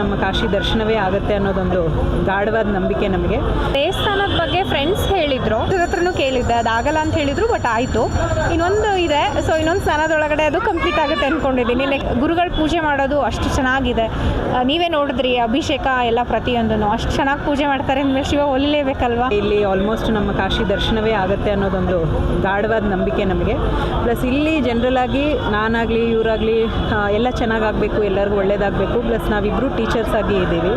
ನಮ್ಮ ಕಾಶಿ ದರ್ಶನವೇ ಆಗುತ್ತೆ ಅನ್ನೋದೊಂದು ಗಾಢವಾದ ನಂಬಿಕೆ ನಮಗೆ. ದೇವಸ್ಥಾನದ ಬಗ್ಗೆ ಫ್ರೆಂಡ್ಸ್ ಹೇಳಿದ್ರು. ಹತ್ರನೂ ಕೇಳಿದ್ದೆ ಅದಾಗಲ್ಲ ಅಂತ ಹೇಳಿದ್ರು ಬಟ್ ಆಯಿತು. ಇನ್ನೊಂದು ಇದೆ ಸೊ ಇನ್ನೊಂದು ಸ್ನಾನದೊಳಗಡೆ ಅದು ಕಂಪ್ಲೀಟ್ ಆಗುತ್ತೆ ಅಂದ್ಕೊಂಡಿದ್ದೀನಿ ಲೈಕ್ ಗುರುಗಳ ಪೂಜೆ ಮಾಡೋದು ಅಷ್ಟು ಚೆನ್ನಾಗಿದೆ. ನೀವೇ ನೋಡಿದ್ರಿ ಅಭಿಷೇಕ ಎಲ್ಲ ಪ್ರತಿಯೊಂದನ್ನು. ಅಷ್ಟು ಚೆನ್ನಾಗಿ ಪೂಜೆ ಮಾಡ್ತಾರೆ ಅಂದ್ರೆ ಶಿವ ಒಲಿಲೇಬೇಕಲ್ವಾ ಇಲ್ಲಿ ಆಲ್ಮೋಸ್ಟ್ ನಮ್ಮ ಕಾಶಿ ದರ್ಶನವೇ ಆಗುತ್ತೆ ಅನ್ನೋದೊಂದು ಗಾಢವಾದ ನಂಬಿಕೆ ನಮಗೆ. ಪ್ಲಸ್ ಇಲ್ಲಿ ಜನರಲ್ ಆಗಿ ನಾನಾಗಲಿ ಇವರಾಗಲಿ ಎಲ್ಲ ಚೆನ್ನಾಗಾಗಬೇಕು ಎಲ್ಲರಿಗೂ ಒಳ್ಳೇದಾಗಬೇಕು. ಪ್ಲಸ್ ನಾವಿಬ್ಬರು ಟೀಚರ್ಸ್ ಆಗಿ ಇದ್ದೀವಿ.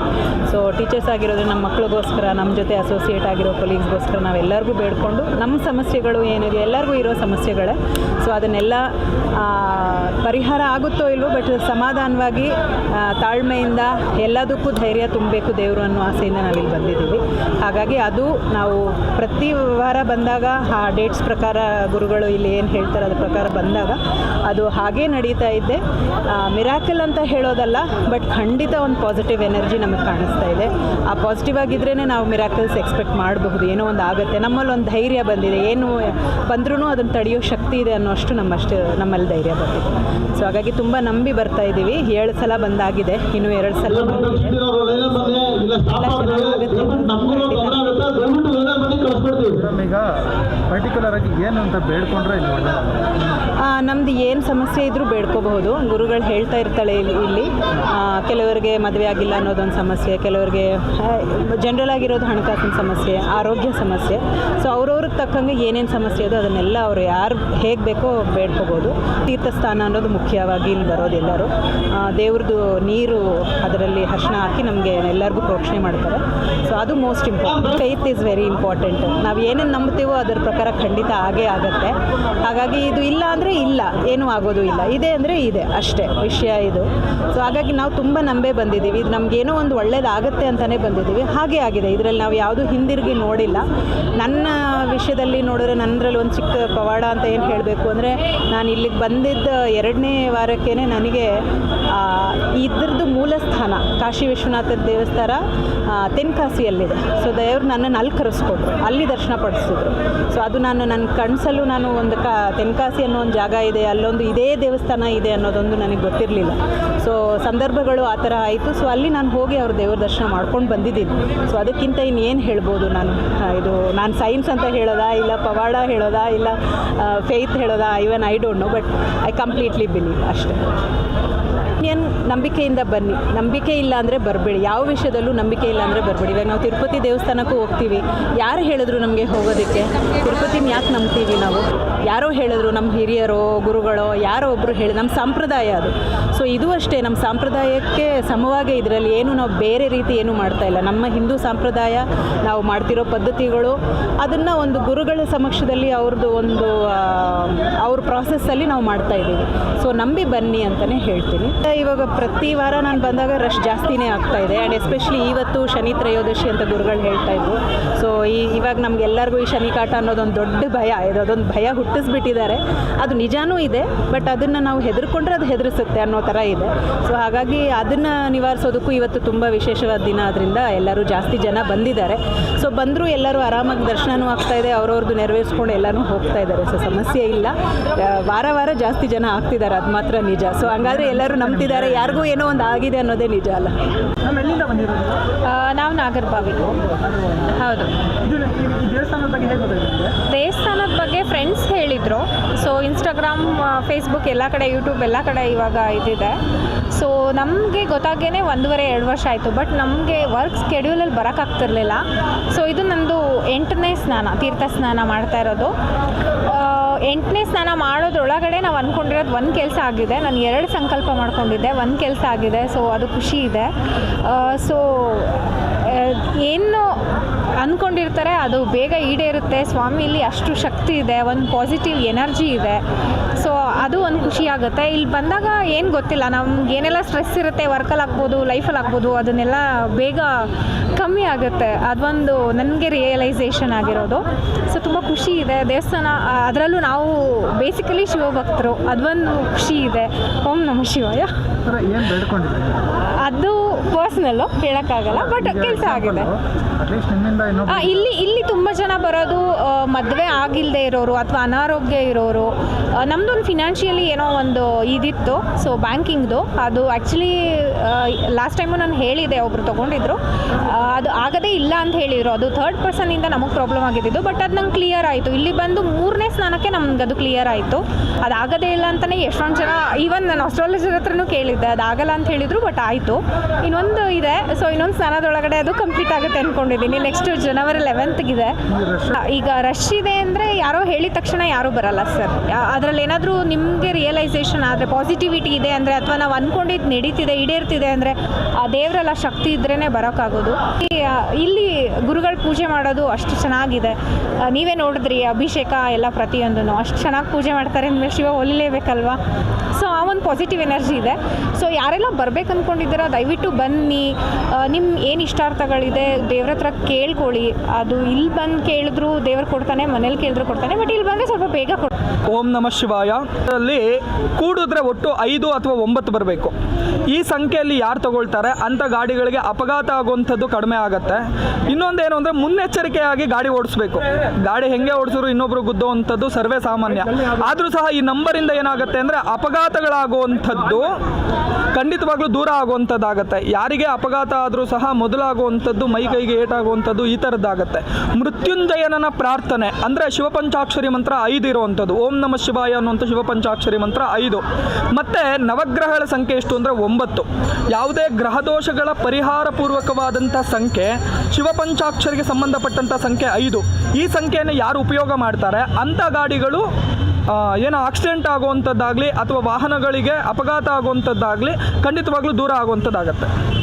ಸೊ ಟೀಚರ್ಸ್ ಆಗಿರೋದ್ರೆ ನಮ್ಮ ಮಕ್ಳಿಗೋಸ್ಕರ, ನಮ್ಮ ಜೊತೆ ಅಸೋಸಿಯೇಟ್ ಆಗಿರೋ ಕೊಲೀಗ್ಸ್ಗೋಸ್ಕರ ನಾವೆಲ್ಲರಿಗೂ ಬೇಡ್ಕೊಂಡು, ನಮ್ಮ ಸಮಸ್ಯೆಗಳು ಏನಿದೆ, ಎಲ್ಲರಿಗೂ ಇರೋ ಸಮಸ್ಯೆಗಳೇ. ಸೊ ಅದನ್ನೆಲ್ಲ ಪರಿಹಾರ ಆಗುತ್ತೋ ಇಲ್ವೋ ಬಟ್ ಸಮಾಧಾನವಾಗಿ ತಾಳ್ಮೆಯಿಂದ ಎಲ್ಲದಕ್ಕೂ ಧೈರ್ಯ ತುಂಬಬೇಕು ದೇವರು ಅನ್ನೋ ಆಸೆಯಿಂದ ನಾವಿಲ್ಲಿ ಬಂದಿದ್ದೀವಿ. ಹಾಗಾಗಿ ಅದು ನಾವು ಪ್ರತಿ ವಾರ ಬಂದಾಗ, ಆ ಡೇಟ್ಸ್ ಪ್ರಕಾರ ಗುರುಗಳು ಇಲ್ಲಿ ಏನು ಹೇಳ್ತಾರೆ ಅದ್ರ ಪ್ರಕಾರ ಬಂದಾಗ, ಅದು ಹಾಗೇ ನಡೀತಾ ಇದ್ದೆ. ಮಿರಾಕಲ್ ಅಂತ ಹೇಳೋದಲ್ಲ ಬಟ್ ಖಂಡಿತ ಒಂದು ಪಾಸಿಟಿವ್ ಎನರ್ಜಿ ನಮಗೆ ಕಾಣಿಸ್ತಾ ಇದೆ. ಆ ಪಾಸಿಟಿವ್ ಆಗಿದ್ರೇ ನಾವು ಮಿರಾಕಲ್ಸ್ ಎಕ್ಸ್ಪೆಕ್ಟ್ ಮಾಡಬಹುದು. ಏನೋ ಒಂದು ಆಗುತ್ತೆ. ನಮ್ಮಲ್ಲಿ ಒಂದು ಧೈರ್ಯ ಬಂದಿದೆ. ಏನು ಬಂದ್ರೂ ಅದನ್ನು ತಡೆಯೋ ಶಕ್ತಿ ಇದೆ ಅನ್ನೋಷ್ಟು ನಮ್ಮಷ್ಟು ನಮ್ಮಲ್ಲಿ ಧೈರ್ಯ ಬಂದಿದೆ. ಸೊ ಹಾಗಾಗಿ ತುಂಬ ನಂಬಿ ಬರ್ತಾ ಇದ್ದೀವಿ ಏಳು ಸಲ ಬಂದಾಗಿದೆ. ಇನ್ನು ಎರಡು ಸಲ ಬಂದಿದೆ. ಮೇಡಮ್ ಈಗ ಪರ್ಟಿಕ್ಯುಲರ್ ಆಗಿ ಏನು ಅಂತ ಬೇಡ್ಕೊಂಡ್ರೆ ನಮ್ದು ನಮ್ಮದು ಏನು ಸಮಸ್ಯೆ ಇದ್ರೂ ಬೇಡ್ಕೋಬಹುದು. ಗುರುಗಳು ಹೇಳ್ತಾ ಇರ್ತಾಳೆ ಇಲ್ಲಿ. ಕೆಲವರಿಗೆ ಮದುವೆ ಆಗಿಲ್ಲ ಅನ್ನೋದೊಂದು ಸಮಸ್ಯೆ, ಕೆಲವರಿಗೆ ಜನರಲ್ ಆಗಿರೋದು ಹಣಕಾಸಿನ ಸಮಸ್ಯೆ, ಆರೋಗ್ಯ ಸಮಸ್ಯೆ. ಸೊ ಅವ್ರವ್ರಿಗೆ ತಕ್ಕಂಗೆ ಏನೇನು ಸಮಸ್ಯೆ ಅದು ಅದನ್ನೆಲ್ಲ ಅವರು ಯಾರು ಹೇಗೆ ಬೇಕೋ ಬೇಡ್ಕೋಬೋದು. ತೀರ್ಥಸ್ಥಾನ ಅನ್ನೋದು ಮುಖ್ಯವಾಗಿ ಇಲ್ಲಿ ಬರೋದು ಎಲ್ಲರೂ. ದೇವ್ರದ್ದು ನೀರು ಅದರಲ್ಲಿ ಹರ್ಷಣ ಹಾಕಿ ನಮಗೆ ಎಲ್ಲರಿಗೂ ಪ್ರೋಕ್ಷಣೆ ಮಾಡ್ತಾರೆ. ಸೊ ಅದು most important faith is very important ನಾವು ಏನೇನು ನಂಬ್ತೀವೋ ಅದರ ಪ್ರಕಾರ ಖಂಡಿತ ಆಗೇ ಆಗುತ್ತೆ. ಹಾಗಾಗಿ ಇದು ಇಲ್ಲ ಅಂದರೆ ಇಲ್ಲ, ಏನೂ ಆಗೋದು ಇಲ್ಲ. ಇದೆ ಅಂದರೆ ಇದೆ, ಅಷ್ಟೇ ವಿಷಯ ಇದು. ಸೊ ಹಾಗಾಗಿ ನಾವು ತುಂಬ ನಂಬೇ ಬಂದಿದ್ದೀವಿ. ಇದು ನಮಗೇನೋ ಒಂದು ಒಳ್ಳೇದಾಗುತ್ತೆ ಅಂತಲೇ ಬಂದಿದ್ದೀವಿ. ಹಾಗೆ ಆಗಿದೆ. ಇದರಲ್ಲಿ ನಾವು ಯಾವುದೂ ಹಿಂದಿರುಗಿ ನೋಡಿಲ್ಲ. ನನ್ನ ವಿಷಯದಲ್ಲಿ ನೋಡಿದ್ರೆ ನನ್ನದ್ರಲ್ಲಿ ಒಂದು ಚಿಕ್ಕ ಪವಾಡ ಅಂತ ಏನು ಹೇಳಬೇಕು ಅಂದರೆ, ನಾನು ಇಲ್ಲಿಗೆ ಬಂದಿದ್ದ ಎರಡನೇ ವಾರಕ್ಕೇ ನನಗೆ ಇದ್ರದ್ದು ಮೂಲ ಸ್ಥಾನ ಕಾಶಿ ವಿಶ್ವನಾಥ ದೇವಸ್ಥಾನ ತೆನ್ಕಾಸಿಯಲ್ಲಿದೆ. ಸೊ ದಯವ್ರು ನನ್ನನ್ನು ಅಲ್ಲಿ ಕರೆಸ್ಕೊಟ್ರು. ಅಲ್ಲಿ ದರ್ಶನ ಪಡಿಸಿದ್ರು. ಸೊ ಅದು ನಾನು ನನ್ನ ಕಣ್ಸಲ್ಲೂ ನಾನು ಒಂದು ಕಾ, ತೆನ್ಕಾಸಿ ಅನ್ನೋ ಒಂದು ಜಾಗ ಇದೆ, ಅಲ್ಲೊಂದು ಇದೇ ದೇವಸ್ಥಾನ ಇದೆ ಅನ್ನೋದೊಂದು ನನಗೆ ಗೊತ್ತಿರಲಿಲ್ಲ. ಸೊ ಸಂದರ್ಭಗಳು ಆ ಥರ ಆಯಿತು. ಸೊ ಅಲ್ಲಿ ನಾನು ಹೋಗಿ ಅವ್ರ ದೇವ್ರ ದರ್ಶನ ಮಾಡ್ಕೊಂಡು ಬಂದಿದ್ದೀನಿ. ಸೊ ಅದಕ್ಕಿಂತ ಇನ್ನೇನು ಹೇಳ್ಬೋದು ನಾನು? ಇದು ನಾನು ಸೈನ್ಸ್ ಅಂತ ಹೇಳೋದಾ ಇಲ್ಲ ಪವಾಡ ಹೇಳೋದಾ ಇಲ್ಲ faith ಹೇಳೋದಾ? Even I don't know but I completely believe ಅಷ್ಟೇ. ಏನು ನಂಬಿಕೆಯಿಂದ ಬನ್ನಿ. ನಂಬಿಕೆ ಇಲ್ಲ ಅಂದರೆ ಬರಬೇಡಿ. ಯಾವ ವಿಷಯದಲ್ಲೂ ನಂಬಿಕೆ ಇಲ್ಲ ಅಂದರೆ ಬರಬೇಡಿ. ಇವಾಗ ನಾವು ತಿರುಪತಿ ದೇವಸ್ಥಾನಕ್ಕೂ ಹೋಗ್ತೀವಿ. ಯಾರು ಹೇಳಿದ್ರು ನಮಗೆ ಹೋಗೋದಕ್ಕೆ? ತಿರುಪತಿನ ಯಾಕೆ ನಂಬ್ತೀವಿ ನಾವು? ಯಾರೋ ಹೇಳಿದ್ರು ನಮ್ಮ ಹಿರಿಯರೋ, ಗುರುಗಳೋ, ಯಾರೋ ಒಬ್ಬರು ಹೇಳಿ, ನಮ್ಮ ಸಂಪ್ರದಾಯ ಅದು. ಸೊ ಇದು ಅಷ್ಟೇ. ನಮ್ಮ ಸಂಪ್ರದಾಯಕ್ಕೆ ಸಮವಾಗಿ ಇದರಲ್ಲಿ ಏನು ನಾವು ಬೇರೆ ರೀತಿ ಏನು ಮಾಡ್ತಾ ಇಲ್ಲ. ನಮ್ಮ ಹಿಂದೂ ಸಂಪ್ರದಾಯ ನಾವು ಮಾಡ್ತಿರೋ ಪದ್ಧತಿಗಳು, ಅದನ್ನು ಒಂದು ಗುರುಗಳ ಸಮಕ್ಷದಲ್ಲಿ ಅವ್ರದ್ದು ಒಂದು ಅವ್ರ ಪ್ರಾಸೆಸ್ಸಲ್ಲಿ ನಾವು ಮಾಡ್ತಾ ಇದ್ದೀವಿ ಸೊ ನಂಬಿ ಬನ್ನಿ ಅಂತಲೇ ಹೇಳ್ತೀನಿ. ಇವಾಗ ಪ್ರತಿ ವಾರ ನಾನು ಬಂದಾಗ ರಶ್ ಜಾಸ್ತಿನೇ ಆಗ್ತಾ ಇದೆ. ಆ್ಯಂಡ್ ಎಸ್ಪೆಷಲಿ ಇವತ್ತು ಶನಿ ತ್ರಯೋದಶಿ ಅಂತ ಗುರುಗಳು ಹೇಳ್ತಾ ಇದ್ರು. ಸೊ ಈ, ಇವಾಗ ನಮಗೆಲ್ಲರಿಗೂ ಈ ಶನಿ ಕಾಟ ಅನ್ನೋದೊಂದು ದೊಡ್ಡ ಭಯ, ಇದು ಅದೊಂದು ಭಯ ಹುಟ್ಟಿಸ್ಬಿಟ್ಟಿದ್ದಾರೆ. ಅದು ನಿಜಾನೂ ಇದೆ ಬಟ್ ಅದನ್ನು ನಾವು ಹೆದರ್ಕೊಂಡ್ರೆ ಅದು ಹೆದರಿಸುತ್ತೆ ಅನ್ನೋ ಥರ ಇದೆ. ಸೊ ಹಾಗಾಗಿ ಅದನ್ನು ನಿವಾರಿಸೋದಕ್ಕೂ ಇವತ್ತು ತುಂಬ ವಿಶೇಷವಾದ ದಿನ ಆದ್ದರಿಂದ ಎಲ್ಲರೂ ಜಾಸ್ತಿ ಜನ ಬಂದಿದ್ದಾರೆ. ಸೊ ಬಂದರೂ ಎಲ್ಲರೂ ಆರಾಮಾಗಿ ದರ್ಶನವೂ ಆಗ್ತಾ ಇದೆ ಅವ್ರವ್ರದ್ದು ನೆರವೇರಿಸ್ಕೊಂಡು ಎಲ್ಲರೂ ಹೋಗ್ತಾ ಇದ್ದಾರೆ. ಸೊ ಸಮಸ್ಯೆ ಇಲ್ಲ. ವಾರ ವಾರ ಜಾಸ್ತಿ ಜನ ಆಗ್ತಿದ್ದಾರೆ, ಅದು ಮಾತ್ರ ನಿಜ. ಸೊ ಹಂಗಾದ್ರೆ ಎಲ್ಲರೂ ನಂಬ್ತಿದ್ದಾರೆ ಯಾರಿಗೂ ಏನೋ ಒಂದು ಆಗಿದೆ ಅನ್ನೋದೇ ನಿಜ ಅಲ್ಲ. ನಾವು ನಾಗರಬಾವಿ. ಹೌದು. ದೇವಸ್ಥಾನದ ಬಗ್ಗೆ ದೇವಸ್ಥಾನದ ಬಗ್ಗೆ ಫ್ರೆಂಡ್ಸ್ ಹೇಳಿದರು. ಸೊ ಇನ್ಸ್ಟಾಗ್ರಾಮ್ ಫೇಸ್ಬುಕ್ ಎಲ್ಲ ಕಡೆ ಯೂಟ್ಯೂಬ್ ಎಲ್ಲ ಕಡೆ ಇವಾಗ ಇದಿದೆ. ಸೊ ನಮಗೆ ಗೊತ್ತಾಗೇ ಒಂದೂವರೆ, ಎರಡು ವರ್ಷ ಆಯಿತು. ಬಟ್ ನಮಗೆ ವರ್ಕ್ ಸ್ಕೆಡ್ಯೂಲಲ್ಲಿ ಬರೋಕ್ಕಾಗ್ತಿರ್ಲಿಲ್ಲ ಸೊ ಇದು ನಂದು ಎಂಟನೇ ಸ್ನಾನ ತೀರ್ಥ ಸ್ನಾನ ಮಾಡ್ತಾ ಇರೋದು. ಎಂಟನೇ ಸ್ನಾನ ಮಾಡೋದ್ರೊಳಗಡೆ ನಾವು ಅಂದ್ಕೊಂಡಿರೋದು ಒಂದು ಕೆಲಸ ಆಗಿದೆ. ನಾನು ಎರಡು ಸಂಕಲ್ಪ ಮಾಡ್ಕೊಂಡಿದ್ದೆ. ಒಂದು ಕೆಲಸ ಆಗಿದೆ. ಸೊ ಅದು ಖುಷಿ ಇದೆ. ಸೊ ಏನು ಅಂದ್ಕೊಂಡಿರ್ತಾರೆ ಅದು ಬೇಗ ಈಡೇರುತ್ತೆ. ಸ್ವಾಮಿಲಿ ಅಷ್ಟು ಶಕ್ತಿ ಇದೆ ಒಂದು ಪಾಸಿಟಿವ್ ಎನರ್ಜಿ ಇದೆ. ಸೊ ಅದು ಒಂದು ಖುಷಿ ಆಗುತ್ತೆ. ಇಲ್ಲಿ ಬಂದಾಗ ಏನು ಗೊತ್ತಿಲ್ಲ ನಮ್ಗೆ ಏನೆಲ್ಲ ಸ್ಟ್ರೆಸ್ ಇರುತ್ತೆ ವರ್ಕಲ್ಲಿ ಆಗ್ಬೋದು ಲೈಫಲ್ಲಿ ಆಗ್ಬೋದು ಅದನ್ನೆಲ್ಲ ಬೇಗ ಕಮ್ಮಿ ಆಗುತ್ತೆ. ಅದೊಂದು ನನಗೆ ರಿಯಲೈಸೇಷನ್ ಆಗಿರೋದು. ಸೊ ತುಂಬ ಖುಷಿ ಇದೆ. ದೇವಸ್ಥಾನ ಅದರಲ್ಲೂ ನಾವು ಬೇಸಿಕಲಿ ಶಿವಭಕ್ತರು. ಅದೊಂದು ಖುಷಿ ಇದೆ. ಓಂ ನಮ ಶಿವಾಯ. ಅದು ಪರ್ಸ್ನಲ್ಲು ಹೇಳೋಕ್ಕಾಗಲ್ಲ ಬಟ್ ಕೆಲಸ ಆಗಿದೆ. ಹಾಂ ಇಲ್ಲಿ ಇಲ್ಲಿ ತುಂಬ ಜನ ಬರೋದು ಮದುವೆ ಆಗಿಲ್ಲದೆ ಇರೋರು ಅಥವಾ ಅನಾರೋಗ್ಯ ಇರೋರು. ನಮ್ಮದೊಂದು ಫಿನಾನ್ಷಿಯಲಿ ಏನೋ ಒಂದು ಇದಿತ್ತು ಸೊ ಬ್ಯಾಂಕಿಂಗ್ದು ಅದು ಆ್ಯಕ್ಚುಲಿ ಲಾಸ್ಟ್ ಟೈಮು ನಾನು ಹೇಳಿದೆ ಒಬ್ಬರು ತೊಗೊಂಡಿದ್ರು. ಅದು ಆಗದೇ ಇಲ್ಲ ಅಂತ ಹೇಳಿದರು. ಅದು ಥರ್ಡ್ ಪರ್ಸನಿಂದ ನಮಗೆ ಪ್ರಾಬ್ಲಮ್ ಆಗಿದ್ದು ಬಟ್ ಅದು ನಂಗೆ ಕ್ಲಿಯರ್ ಆಯಿತು. ಇಲ್ಲಿ ಬಂದು ಮೂರನೇ ಸ್ನಾನಕ್ಕೆ ನಮ್ಗೆ ಅದು ಕ್ಲಿಯರ್ ಆಯಿತು. ಅದು ಆಗದೇ ಇಲ್ಲ ಅಂತಲೇ ಎಷ್ಟೊಂದು ಜನ ಈವನ್ ನಾನು ಅಸ್ಟ್ರಾಲಜರ್ ಹತ್ರನೂ ಕೇಳಿದ್ದೆ ಅದು ಆಗಲ್ಲ ಅಂತ ಹೇಳಿದರು ಬಟ್ ಆಯಿತು. ಇನ್ನೊಂದು ಇದೆ. ಸೊ ಇನ್ನೊಂದು ಸ್ನಾನದೊಳಗಡೆ ಅದು ಕಂಪ್ಲೀಟ್ ಆಗುತ್ತೆ ಅಂದ್ಕೊಂಡಿದ್ದೀನಿ ನೆಕ್ಸ್ಟ್ ಜನವರಿ ಲೆವೆಂತ್ಗಿದೆ ಈಗ ರಶ್ ಇದೆ ಅಂದರೆ ಯಾರೋ ಹೇಳಿದ ತಕ್ಷಣ ಯಾರೂ ಬರಲ್ಲ, ಸರ್. ಅದರಲ್ಲಿ ಏನಾದರೂ ನಿಮಗೆ ರಿಯಲೈಸೇಷನ್ ಆದರೆ ಪಾಸಿಟಿವಿಟಿ ಇದೆ ಅಂದರೆ, ಅಥವಾ ನಾವು ಅಂದ್ಕೊಂಡಿದ್ದು ನಡೀತಿದೆ, ಈಡೇರ್ತಿದೆ ಅಂದರೆ, ಆ ದೇವರೆಲ್ಲ ಶಕ್ತಿ ಇದ್ರೇ ಬರೋಕ್ಕಾಗೋದು ಇಲ್ಲಿ ಗುರುಗಳು ಪೂಜೆ ಮಾಡೋದು ಅಷ್ಟು ಚೆನ್ನಾಗಿದೆ. ನೀವೇ ನೋಡಿದ್ರಿ, ಅಭಿಷೇಕ ಎಲ್ಲ ಪ್ರತಿಯೊಂದೂ ಅಷ್ಟು ಚೆನ್ನಾಗಿ ಪೂಜೆ ಮಾಡ್ತಾರೆ ಅಂದರೆ ಶಿವ ಒಲಿಲೇಬೇಕಲ್ವಾ? ಸೊ ಆ ಒಂದು ಪಾಸಿಟಿವ್ ಎನರ್ಜಿ ಇದೆ. ಸೊ ಯಾರೆಲ್ಲ ಬರ್ಬೇಕು ಅಂದ್ಕೊಂಡಿದ್ದೀರಾ ದಯವಿಟ್ಟು ಬನ್ನಿ. ನಿಮ್ಮ ಏನು ಇಷ್ಟಾರ್ಥಗಳಿದೆ, ದೇವ್ರ ಹತ್ರ ಕೇಳ್ಕೊಳ್ಳಿ. ಅದು ಇಲ್ಲಿ ಬಂದು ಕೇಳಿದ್ರು ದೇವ್ರು ಕೊಡ್ತಾನೆ, ಮನೇಲಿ ಕೇಳಿದ್ರು ಕೊಡ್ತಾನೆ ಬಟ್ ಇಲ್ಲಿ ಬಂದ್ರೆ ಸ್ವಲ್ಪ ಬೇಗ ಕೊಡ್ತಾರೆ ಓಂ ನಮಃ ಶಿವಾಯ. ಅದರಲ್ಲಿ ಕೂಡಿದ್ರೆ ಒಟ್ಟು ಐದು ಅಥವಾ ಒಂಬತ್ತು ಬರಬೇಕು. ಈ ಸಂಖ್ಯೆಯಲ್ಲಿ ಯಾರು ತಗೊಳ್ತಾರೆ? ಅಂಥ ಗಾಡಿಗಳಿಗೆ ಅಪಘಾತ ಆಗುವಂಥದ್ದು ಕಡಿಮೆ ಆಗುತ್ತೆ. ಇನ್ನೊಂದೇನು ಅಂದರೆ ಮುನ್ನೆಚ್ಚರಿಕೆಯಾಗಿ ಗಾಡಿ ಓಡಿಸ್ಬೇಕು. ಗಾಡಿ ಹೆಂಗೆ ಓಡಿಸಿದ್ರು ಇನ್ನೊಬ್ರು ಗುದ್ದುವಂಥದ್ದು ಸರ್ವೇ ಸಾಮಾನ್ಯ. ಆದರೂ ಸಹ ಈ ನಂಬರಿಂದ ಏನಾಗುತ್ತೆ ಅಂದರೆ ಅಪಘಾತಗಳಾಗುವಂಥದ್ದು ಖಂಡಿತವಾಗ್ಲೂ ದೂರ ಆಗುವಂಥದ್ದಾಗತ್ತೆ. ಯಾರಿಗೆ ಅಪಘಾತ ಆದರೂ ಸಹ ಮೊದಲಾಗುವಂಥದ್ದು, ಮೈ ಕೈಗೆ ಏಟಾಗುವಂಥದ್ದು ಈ ಥರದ್ದಾಗತ್ತೆ. ಮೃತ್ಯುಂಜಯನನ ಪ್ರಾರ್ಥನೆ ಅಂದರೆ ಶಿವಪಂಚಾಕ್ಷರಿ ಮಂತ್ರ ಐದು ಇರುವಂಥದ್ದು. ಓಂ ನಮ ಶಿವಾಯ ಅನ್ನುವಂಥ ಶಿವಪಂಚಾಕ್ಷರಿ ಮಂತ್ರ ಐದು. ಮತ್ತು ನವಗ್ರಹಗಳ ಸಂಖ್ಯೆ ಎಷ್ಟು ಅಂದರೆ ಒಂಬತ್ತು. ಯಾವುದೇ ಗ್ರಹದೋಷಗಳ ಪರಿಹಾರ ಪೂರ್ವಕವಾದಂಥ ಸಂಖ್ಯೆ ಶಿವಪಂಚಾಕ್ಷರಿಗೆ ಸಂಬಂಧಪಟ್ಟಂಥ ಸಂಖ್ಯೆ ಐದು. ಈ ಸಂಖ್ಯೆಯನ್ನು ಯಾರು ಉಪಯೋಗ ಮಾಡ್ತಾರೆ? ಅಂಥ ಗಾಡಿಗಳು ಏನೋ ಆಕ್ಸಿಡೆಂಟ್ ಆಗುವಂಥದ್ದಾಗಲಿ ಅಥವಾ ವಾಹನಗಳಿಗೆ ಅಪಘಾತ ಆಗುವಂಥದ್ದಾಗಲಿ ಖಂಡಿತವಾಗ್ಲೂ ದೂರ ಆಗುವಂಥದ್ದಾಗತ್ತೆ